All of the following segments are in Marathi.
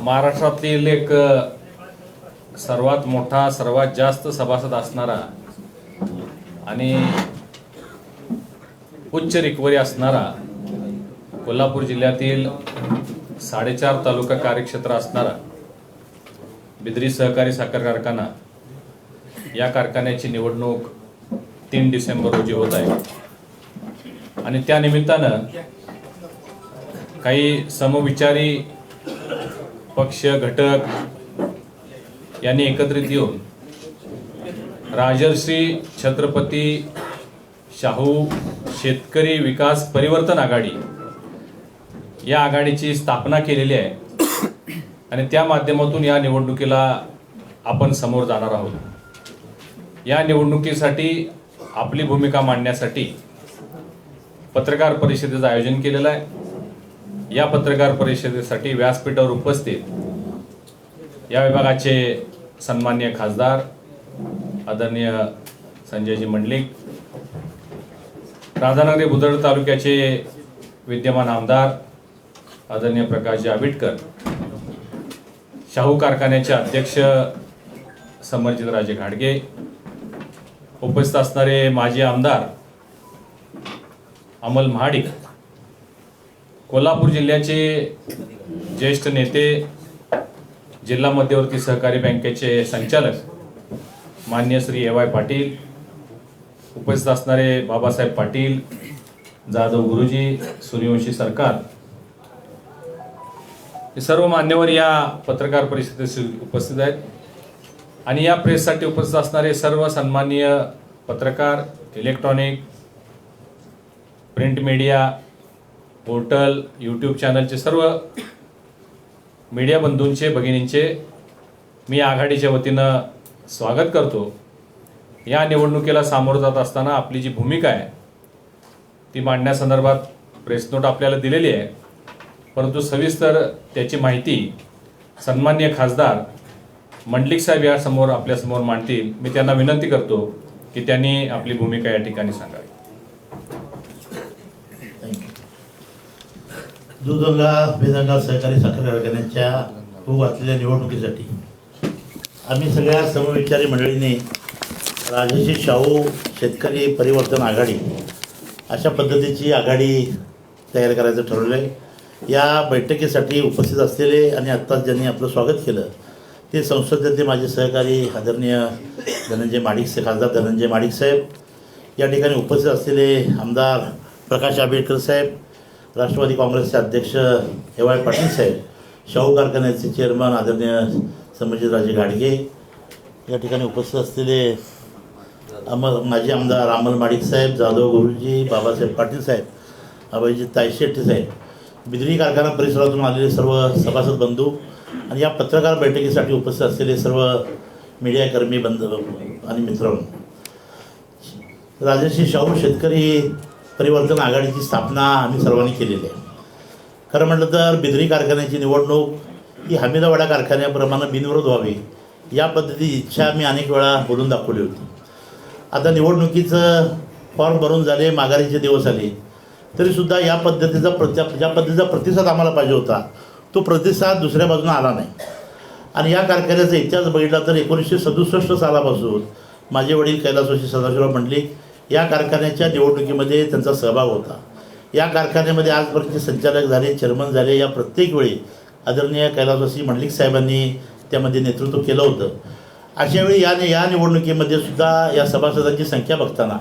महाराष्ट्रातील एक सर्वात मोठा सर्वात जास्त सभासद असणारा आणि उच्च रिकवरी असणारा कोल्हापूर जिल्ह्यातील साडेचार तालुका कार्यक्षेत्र असणारा बिद्री सहकारी साखर कारखाना या कारखान्याची निवडणूक तीन डिसेंबर रोजी होत आहे. आणि त्या निमित्तानं काही समविचारी पक्ष घटक यांनी एकत्रित येऊन राजर्षी छत्रपती शाहू शेतकरी विकास परिवर्तन आघाडी या आघाडीची स्थापना केलेली आहे. आणि त्या माध्यमातून या निवडणुकीला आपण समोर जाणार आहोत. या निवडणुकीसाठी आपली भूमिका मांडण्यासाठी पत्रकार परिषदेचं आयोजन केलेलं आहे. या पत्रकार परिषदेसाठी व्यासपीठावर उपस्थित या विभागाचे सन्मान्य खासदार आदरणीय संजयजी मंडलिक राधानगरी बुदड तालुक्याचे विद्यमान आमदार आदरणीय प्रकाशजी आबिटकर शाहू कारखान्याचे अध्यक्ष समरजितराजे घाडगे उपस्थित असणारे माजी आमदार अमल महाडिक कोल्हापूर जिल्ह्याचे ज्येष्ठ नेते जिल्हा मध्यवर्ती सहकारी बँकेचे संचालक मान्य श्री ए वाय पाटील उपस्थित असणारे बाबासाहेब पाटील जाधव गुरुजी सूर्यवंशी सरकार हे सर्व मान्यवर या पत्रकार परिषदेस उपस्थित आहेत. आणि या प्रेससाठी उपस्थित असणारे सर्व सन्माननीय पत्रकार electronic print media portal YouTube चॅनलचे सर्व मीडिया बंधूंचे भगिनींचे मी आघाडीच्या वतीनं स्वागत करतो. या निवडणुकीला सामोरं जात असताना आपली जी भूमिका आहे ती मांडण्यासंदर्भात प्रेस नोट आपल्याला दिलेली आहे. परंतु सविस्तर त्याची माहिती सन्मान्य खासदार मंडलिक साहेब या समोर आपल्यासमोर मांडतील. मी त्यांना विनंती करतो की त्यांनी आपली भूमिका या ठिकाणी सांगावी. दुधगंगा वेदंगा सहकारी साखर कारखान्याच्या होऊ घातलेल्या निवडणुकीसाठी. आम्ही सगळ्या समविचारी मंडळीने राजर्षी शाहू शेतकरी परिवर्तन आघाडी अशा पद्धतीची आघाडी तयार करायचं ठरवलं आहे या बैठकीसाठी उपस्थित असलेले आणि आत्ताच ज्यांनी आपलं स्वागत केलं ते संसदेचे माझे सहकारी आदरणीय धनंजय माडिक खासदार धनंजय माडिक साहेब या ठिकाणी उपस्थित असलेले आमदार प्रकाश आंबेडकर साहेब राष्ट्रवादी काँग्रेसचे अध्यक्ष ए वाय पाटील साहेब शाहू कारखान्याचे चेअरमन आदरणीय संभाजीराजे घाडगे या ठिकाणी उपस्थित असलेले अमर माजी आमदार अमल माडिक साहेब जाधव गुरुजी बाबासाहेब पाटील साहेब अभयजी तायशेट्टी साहेब बिजली कारखाना परिसरातून आलेले सर्व सभासद बंधू आणि या पत्रकार बैठकीसाठी उपस्थित असलेले सर्व मीडियाकर्मी बंधू आणि मित्र राजर्षी शाहू शेतकरी परिवर्तन आघाडीची स्थापना आम्ही सर्वांनी केलेली आहे. खरं म्हटलं तर बिदरी कारखान्याची निवडणूक ही हमीदावाडा कारखान्याप्रमाणे बिनविरोध व्हावी या पद्धतीची इच्छा मी अनेक वेळा बोलून दाखवली होती. आता निवडणुकीचं फॉर्म भरून झाले माघारीचे दिवस आले तरीसुद्धा या पद्धतीचा प्रत्या ज्या पद्धतीचा प्रतिसाद आम्हाला पाहिजे होता. तो प्रतिसाद दुसऱ्या बाजूने आला नाही. आणि या कारखान्याचा इतिहास बघितला तर एकोणीसशे सदुसष्ट सालापासून माझे वडील कैलासवासी सदाशिवराव मंडलिक या कारखान्याच्या निवडणुकीमध्ये त्यांचा सहभाग होता. या कारखान्यामध्ये आजपर्यंतचे संचालक झाले चेअरमन झाले. या प्रत्येक वेळी आदरणीय कैलासवासी मंडलिक साहेबांनी त्यामध्ये नेतृत्व केलं होतं. अशा वेळी या या निवडणुकीमध्ये सुद्धा या सभासदांची संख्या बघताना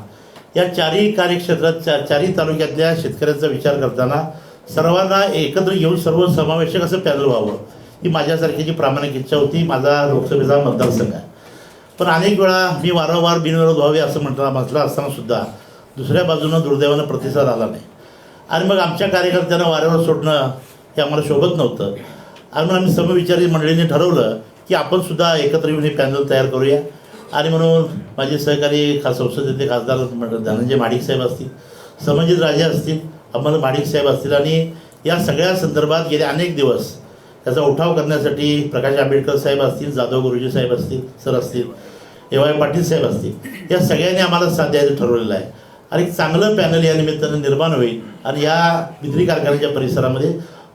या चारही कार्यक्षेत्रात चा चारही तालुक्यातल्या शेतकऱ्यांचा विचार करताना सर्वांना एकत्र घेऊन सर्व समावेशक असं पॅनल व्हावं ही माझ्यासारखीची प्रामाणिक इच्छा होती. माझा लोकसभेचा मतदारसंघ आहे. पण अनेक वेळा मी वारंवार बिनविरोध व्हावे असं म्हटलं म्हटलं असताना सुद्धा दुसऱ्या बाजूनं दुर्दैवानं प्रतिसाद आला नाही. आणि मग आमच्या कार्यकर्त्यांना वाऱ्यावर सोडणं हे आम्हाला शोभत नव्हतं. आणि मग आम्ही समविचारी मंडळींनी ठरवलं की आपण सुद्धा एकत्र येऊन हे पॅनल तयार करूया. आणि म्हणून माझे सहकारी खास संसदेचे खासदार म्हणजे धनंजय माडिक साहेब असतील समजित राजे असतील अमल माडिक साहेब असतील आणि या सगळ्या संदर्भात गेले अनेक दिवस त्याचा उठाव करण्यासाठी प्रकाश आंबेडकर साहेब असतील जाधव गुरुजी साहेब असतील सर असतील ए वाय पाटील साहेब असतील या सगळ्यांनी आम्हाला साथ द्यायचं ठरवलेलं आहे. आणि एक चांगलं पॅनल या निमित्तानं निर्माण होईल. आणि या विक्री कारखान्याच्या परिसरामध्ये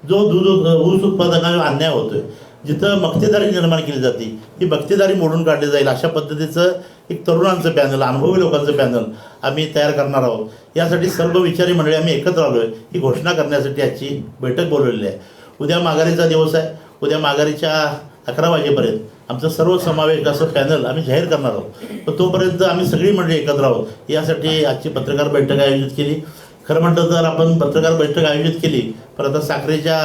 जो दूध ऊस उत्पादकांना अन्याय होतोय जिथं मक्तेदारी निर्माण केली जाते ही मक्तेदारी मोडून काढली जाईल अशा पद्धतीचं एक तरुणांचं पॅनल अनुभवी लोकांचं पॅनल आम्ही तयार करणार आहोत. यासाठी सर्व विचारी मंडळी आम्ही एकत्र आलो आहे ही घोषणा करण्यासाठी आजची बैठक बोलवलेली आहे. उद्या माघारीचा दिवस आहे. उद्या माघारीच्या अकरा वाजेपर्यंत आमचं सर्व समावेश असं पॅनल आम्ही जाहीर करणार आहोत. पण तोपर्यंत आम्ही सगळी मंडळी एकत्र आहोत. यासाठी आजची पत्रकार बैठक आयोजित केली. खरं म्हटलं तर आपण पत्रकार बैठक आयोजित केली पण आता साखरेच्या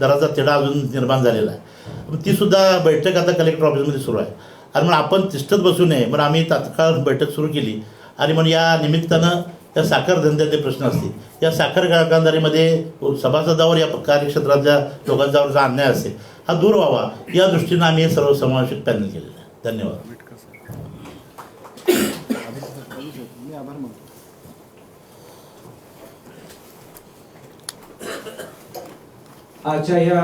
दराचा तिढा अजून निर्माण झालेला आहे. मग ती सुद्धा बैठक आता कलेक्टर ऑफिसमध्ये सुरू आहे. आणि मग आपण तिष्ठत बसू नये मग आम्ही तात्काळ बैठक सुरू केली. आणि मग या निमित्तानं त्या साखर धंद्यातले प्रश्न असतील. या साखर कारखानदारीमध्ये सभासदावर या कार्यक्षेत्रातल्या लोकांच्यावरचा अन्याय असेल हा दूर व्हावा. या दृष्टीनं आम्ही हे सर्व समावेशक पॅनल केलेलं आहे. धन्यवाद. आजच्या या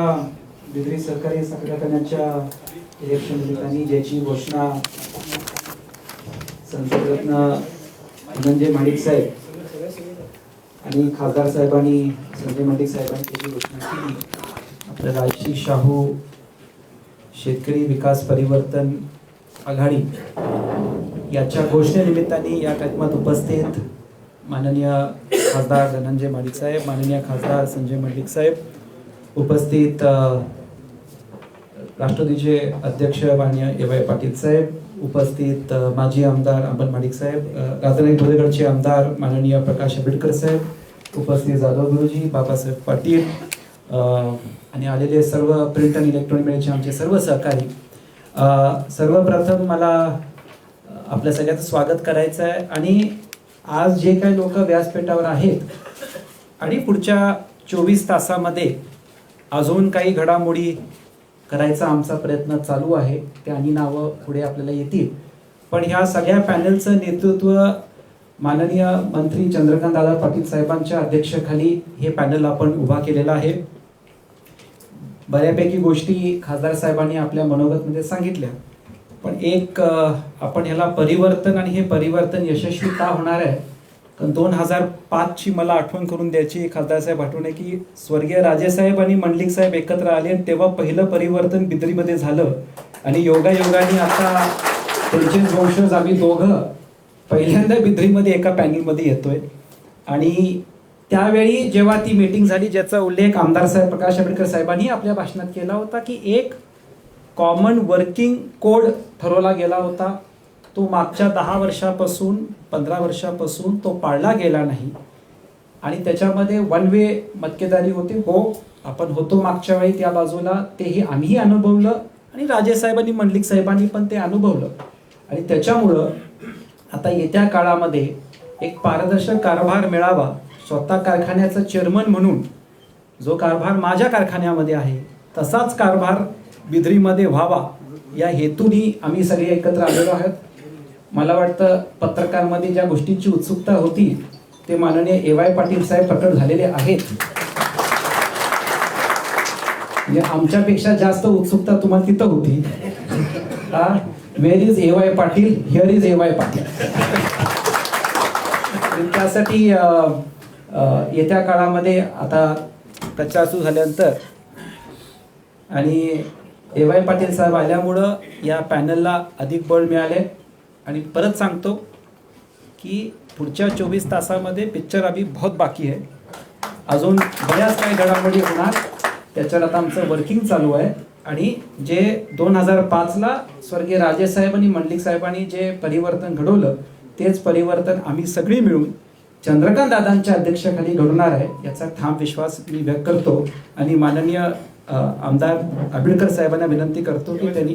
डिग्री सरकारी साखर कारखान्याच्या इलेक्शन निमित्ताने ज्याची घोषणा संसदरत्न धनंजय माडिक साहेब आणि खासदार साहेबांनी संजय माडिक साहेबांनी त्याची घोषणा केली. आपल्या राजशी शाहू शेतकरी विकास परिवर्तन आघाडी याच्या घोषणेनिमित्ताने या कार्यक्रमात उपस्थित माननीय खासदार धनंजय माडिक साहेब माननीय खासदार संजय मंडिक साहेब उपस्थित राष्ट्रवादीचे अध्यक्ष मान्य ए वाय पाटील साहेब उपस्थित माजी आमदार अंबन माडिक साहेब राजधानी धुळेगडचे आमदार माननीय प्रकाश आंबेडकर साहेब उपस्थित जाधव गुरुजी बाबासाहेब पाटील आणि आलेले सर्व प्रिंट आणि इलेक्ट्रॉनिक मीडियाचे आमचे सर्व सहकारी. सर्वप्रथम मला आपल्या सगळ्याचं स्वागत करायचं आहे आणि आज जे काही लोक व्यासपीठावर आहेत आणि पुढच्या चोवीस तासामध्ये अजून काही घडामोडी करायचा आमचा प्रयत्न चालू आहे. ते आणि नावं पुढे आपल्याला येतील. पण ह्या सगळ्या पॅनलचं नेतृत्व माननीय मंत्री चंद्रकांत दादा पाटील साहेबांच्या अध्यक्षखाली हे पॅनल आपण उभा केलेला आहे. बऱ्यापैकी गोष्टी खासदार साहेबांनी आपल्या मनोगतमध्ये सांगितल्या. पण एक आपण ह्याला परिवर्तन आणि हे परिवर्तन यशस्वी का होणार आहे कारण दोन हजार पाचची मला आठवण करून द्यायची खासदार साहेब आठवण आहे की स्वर्गीय राजेसाहेब आणि मंडलिक साहेब एकत्र आले आणि तेव्हा पहिलं परिवर्तन बिद्रीमध्ये झालं. आणि योगायोगाने आता त्यांचे वंशज आम्ही दोघं पहिल्यांदा बिद्रीमध्ये एका पॅनलमध्ये येतोय. आणि त्यावेळी जेव्हा ती मीटिंग झाली ज्याचा उल्लेख आमदार साहेब प्रकाश आंबेडकर साहेबांनी आपल्या भाषणात केला होता की एक कॉमन वर्किंग कोड ठरवला गेला होता. तो मागच्या दहा वर्षापासून पंधरा वर्षापासून तो पाळला गेला नाही. आणि त्याच्यामध्ये वन वे मक्केदारी होती. हो आपण होतो मागच्या वेळी त्या बाजूला तेही आम्हीही अनुभवलं. आणि राजेसाहेबांनी मंडलिक साहेबांनी पण ते अनुभवलं. आणि त्याच्यामुळं आता येत्या काळामध्ये एक पारदर्शक कारभार मिळावा. स्वतः कारखान्याचा चेअरमन म्हणून जो कारभार माझ्या कारखान्यामध्ये आहे तसाच कारभार बिधरीमध्ये व्हावा. या हेतूनी आम्ही सगळे एकत्र आलेलो आहोत. मला वाटतं पत्रकारांमध्ये ज्या गोष्टींची उत्सुकता होती ते माननीय ए वाय पाटील साहेब प्रकट झालेले आहेत. म्हणजे आमच्यापेक्षा जास्त उत्सुकता तुम्हाला तिथं होती. Where is A Y Patil? Here is A Y Patil. त्यासाठी येत्या काळामध्ये आता प्रचार सुरू झाल्यानंतर आणि ए वाय पाटील साहेब आल्यामुळं या पॅनलला अधिक बळ मिळाले आणि परत सांगतो की पुढच्या चोवीस तासामध्ये पिक्चर अभी बहुत बाकी आहे. अजून बऱ्याच काही घडामोडी होणार. त्याच्यावर आता आमचं वर्किंग चालू आहे. आणि जे दोन हजार पाचला स्वर्गीय राजेसाहेब आणि मंडलिक साहेबांनी जे परिवर्तन घडवलं तेच परिवर्तन आम्ही सगळी मिळून चंद्रकांत दादांच्या अध्यक्षाखाली घडवणार आहे याचा ठाम विश्वास मी व्यक्त करतो. आणि माननीय आमदार आंबेडकर साहेबांना विनंती करतो की त्यांनी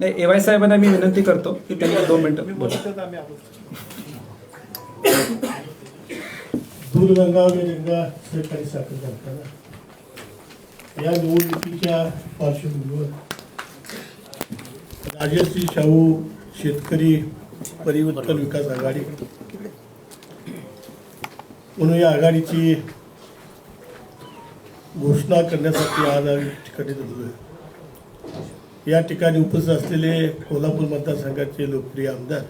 नाही ए वाय साहेबांना मी विनंती करतो की त्यांनी दोन मिनिटं बोला. दूरगंगा वेलिंगा सहकारी साखर कारखाना या निवडणुकीच्या पार्श्वभूमीवर राजश्री शाहू शेतकरी परिवर्तन विकास आघाडी. म्हणून या आघाडीची घोषणा करण्यासाठी आज आम्ही ठिकाणी या ठिकाणी उपस्थित असलेले कोल्हापूर मतदारसंघाचे लोकप्रिय आमदार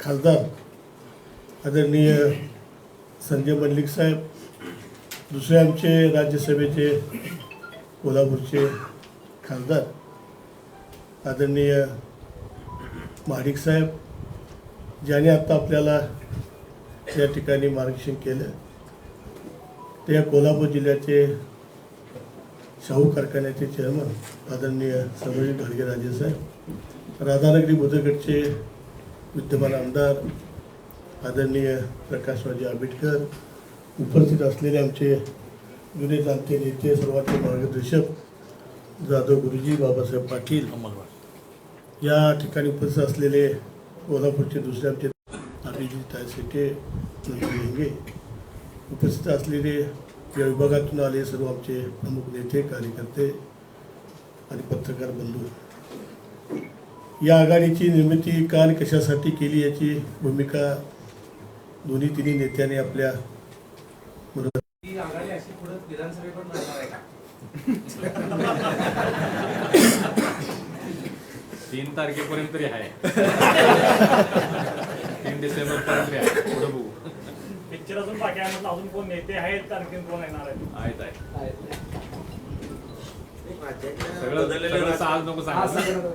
खासदार आदरणीय संजय मल्लिक साहेब दुसरे आमचे राज्यसभेचे कोल्हापूरचे खासदार आदरणीय महाडिक साहेब ज्याने आत्ता आपल्याला या ठिकाणी मार्गदर्शन केलं ते या कोल्हापूर जिल्ह्याचे शाहू कारखान्याचे चेअरमन आदरणीय समरजी घाडगे राजे साहेब राधानगरी बुधगडचे विद्यमान आमदार आदरणीय प्रकाशराजे आंबेडकर उपस्थित असलेले आमचे जुने जाणते नेते सर्वांचे मार्गदर्शक जाधव गुरुजी बाबासाहेब पाटील या ठिकाणी उपस्थित असलेले कोल्हापूरचे दुसरे आमचे अभिजित शेटे उपस्थित असलेले या विभागातून आले सर्व आमचे प्रमुख नेते कार्यकर्ते आणि पत्रकार बंधू. या आघाडीची निर्मिती का आणि कशासाठी केली याची भूमिका दोन्ही तिन्ही नेत्यांनी आपल्या तीन तारखेपर्यंत तरी आहे. तीन डिसेंबर पर्यंत तरी आहे. पुढे बघू. पिक्चर अजून बाकी आहे म्हटलं अजून कोण नेते आहेत आणखीन कोण येणार आहेत? आहेत आहे सगळं सगळं आज नको सांगा.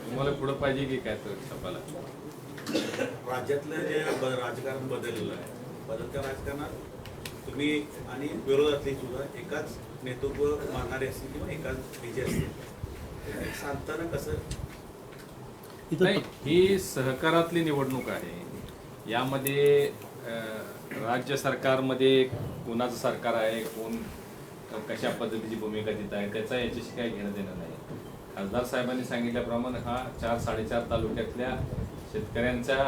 तुम्हाला पुढे पाहिजे की काय तर छपाला राज्यातलं जे ब- राजकारण बदललेलं आहे बदलत्या राजकारणात तुम्ही आणि विरोधातली सुद्धा एकाच नेतृत्व मानणारे असतील किंवा एकाच विजय असतील. सांगताना कसं? नाही ही सहकारातली निवडणूक आहे. यामध्ये अं, राज्य सरकारमध्ये कोणाचं सरकार आहे कोण कशा पद्धतीची भूमिका देत आहे त्याचा याच्याशी काही घेणं देणं नाही. खासदार साहेबांनी सांगितल्याप्रमाणे हा चार साडेचार तालुक्यातल्या शेतकऱ्यांच्या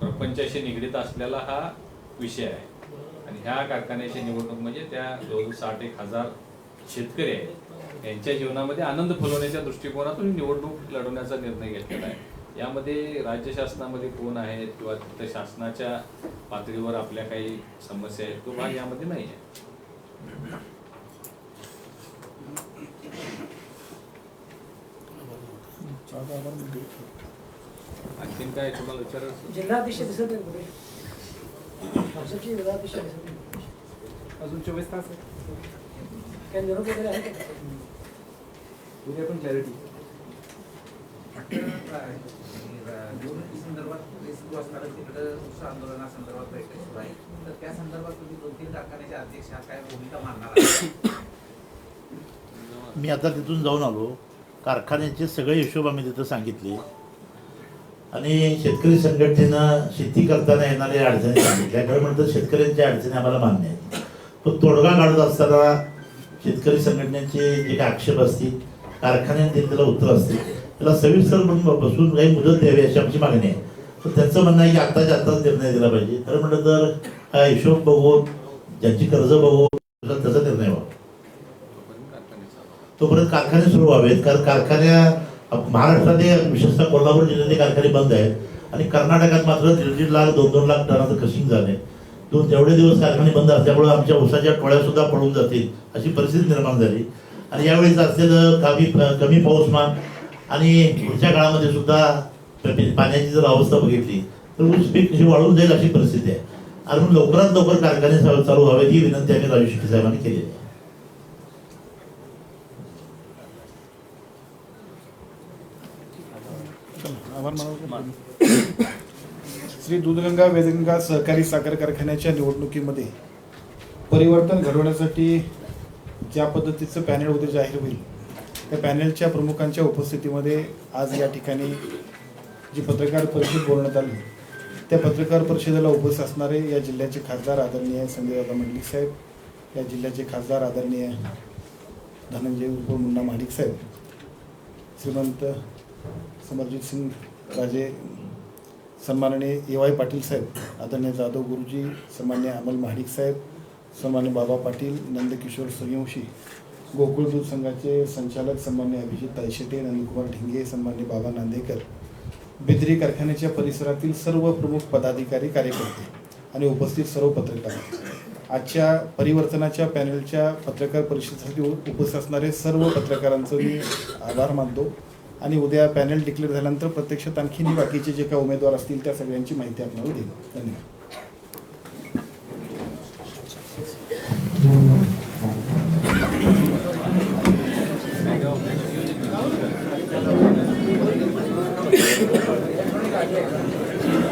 प्रपंचाशी निगडीत असलेला हा विषय आहे. आणि ह्या कारखान्याची निवडणूक म्हणजे त्या जवळजवळ साठ एक हजार शेतकरी आहेत. यांच्या जीवनामध्ये आनंद फुलवण्याच्या दृष्टिकोनातून निवडणूक लढवण्याचा निर्णय घेतलेला आहे. यामध्ये राज्य शासनामध्ये कोण आहेत किंवा तिथं शासनाच्या पातळीवर आपल्या काही समस्या आहेत तो भाग यामध्ये नाही आहे आणखीन काय तुम्हाला विचारायचं जिल्हाधीश दिसत नाही कुठे? भाजपची जिल्हाधीश दिसत नाही अजून चोवीस तास आहे काही निरोप वगैरे आहे का? उद्या पण क्लॅरिटी निवडणुकी संदर्भात सुरू असणारं तिकडं दुसरं आंदोलनासंदर्भात बैठक सुरू आहे. तर त्या संदर्भात तुम्ही दोन तीन कारखान्याचे अध्यक्ष काय भूमिका मांडणार मी आता तिथून जाऊन आलो. कारखान्याचे सगळे हिशोब आम्ही तिथं सांगितले. आणि शेतकरी संघटनेनं शेती करताना येणाऱ्या अडचणी सांगितल्या. खरं म्हणतात शेतकऱ्यांच्या अडचणी आम्हाला मान्य आहेत. पण तोडगा काढत असताना शेतकरी संघटनेचे जे काही आक्षेप असतील कारखान्यात त्याला उत्तर असतील त्याला सविस्तर म्हणून बसून काही मुदत द्यावी अशी आमची मागणी आहे. तर त्यांचं म्हणणं आहे की आत्ताच्या आत्ताच निर्णय दिला पाहिजे. खरं म्हटलं तर हा हिशोब बघून ज्यांची कर्ज बघून त्याचा निर्णय व्हावा. तोपर्यंत कारखाने सुरू व्हावेत. कारण कारखान्या महाराष्ट्रातले विशेषतः कोल्हापूर जिल्ह्यातले कारखाने बंद आहेत. आणि कर्नाटकात मात्र दीड दीड लाख दोन दोन लाख टनाचं कशिंग झाले दोन तेवढे दिवस कारखाने बंद असल्यामुळे आमच्या ऊसाच्या टोळ्या सुद्धा पडून जातील अशी परिस्थिती निर्माण झाली. आणि यावेळेस असलेलं कमी कमी पाऊसमान आणि पुढच्या काळामध्ये सुद्धा पाण्याची जर अवस्था बघितली तर ऊस पीक वाढून जाईल अशी परिस्थिती आहे. आणि म्हणून लवकरात लवकर कारखाने चालू व्हावेत ही विनंती आम्ही राजू शेट्टी साहेबांनी केली आहे. श्री दूधगंगा वेदगंगा सहकारी साखर कारखान्याच्या निवडणुकीमध्ये परिवर्तन घडवण्यासाठी ज्या पद्धतीचं पॅनल उद्या जाहीर होईल त्या पॅनलच्या प्रमुखांच्या उपस्थितीमध्ये आज या ठिकाणी जी पत्रकार परिषद बोलण्यात आली त्या पत्रकार परिषदेला उपस्थित असणारे या जिल्ह्याचे खासदार आदरणीय संजयदादा मंडलिक साहेब या जिल्ह्याचे खासदार आदरणीय धनंजय उर्फ मुन्ना महाडिक साहेब श्रीमंत समरजित सिंग राजे सन्माननीय ए वाय पाटील साहेब आदरणीय जाधव गुरुजी सन्मान्य अमल महाडिक साहेब सन्मान्य बाबा पाटील नंदकिशोर सूर्यवंशी गोकुळ दूध संघाचे संचालक सन्मान्य अभिजित तायशेटे नंदकुमार ढिंगे सन्मान्य बाबा नांदेकर बिद्री कारखान्याच्या परिसरातील सर्व प्रमुख पदाधिकारी कार्यकर्ते आणि उपस्थित सर्व पत्रकार. आजच्या परिवर्तनाच्या पॅनलच्या पत्रकार परिषदेसाठी उपस्थित असणारे सर्व पत्रकारांचं मी आभार मानतो आणि उद्या पॅनल डिक्लेअर झाल्यानंतर प्रत्यक्षात आणखीन बाकीचे जे काही उमेदवार असतील त्या सगळ्यांची माहिती आपल्याला देईल धन्यवाद.